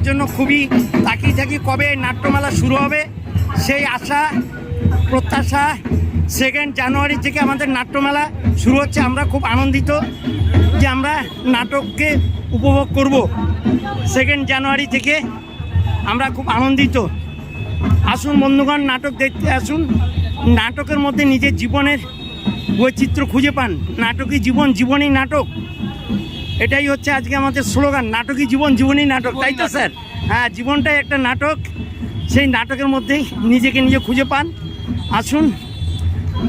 দেখার জন্য খুবই তাকিয়ে থাকি কবে নাট্যমেলা শুরু হবে, সেই আশা, প্রত্যাশা সেকেন্ড জানুয়ারি থেকে আমাদের নাট্যমেলা শুরু হচ্ছে। আমরা খুব আনন্দিত যে আমরা নাটককে উপভোগ করব। সেকেন্ড জানুয়ারি থেকে আমরা খুব আনন্দিত। আসুন বন্ধুগণ, নাটক দেখতে আসুন। নাটকের মধ্যে নিজের জীবনের বৈচিত্র্য খুঁজে পান। নাটকই জীবন, জীবনই নাটক। এটাই হচ্ছে আজকে আমাদের স্লোগান, নাটকই জীবন, জীবনই নাটক, তাই তো স্যার? হ্যাঁ জীবনটাই একটা নাটক, সেই নাটকের মধ্যেই নিজেকে নিজে খুঁজে পান। আসুন,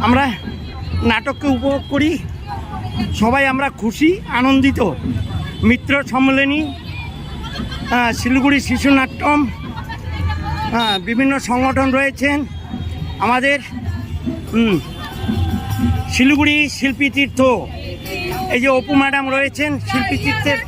আমরা নাটককে উপভোগ করি। সবাই আমরা খুশি, আনন্দিত। মিত্র সম্মেলনী শিলিগুড়ি শিশু নাট্যম বিভিন্ন সংগঠন রয়েছেন। আমাদের শিলিগুড়ি শিল্পী তীর্থ এই যে অপু ম্যাডাম রয়েছেন শিল্পী চিত্রের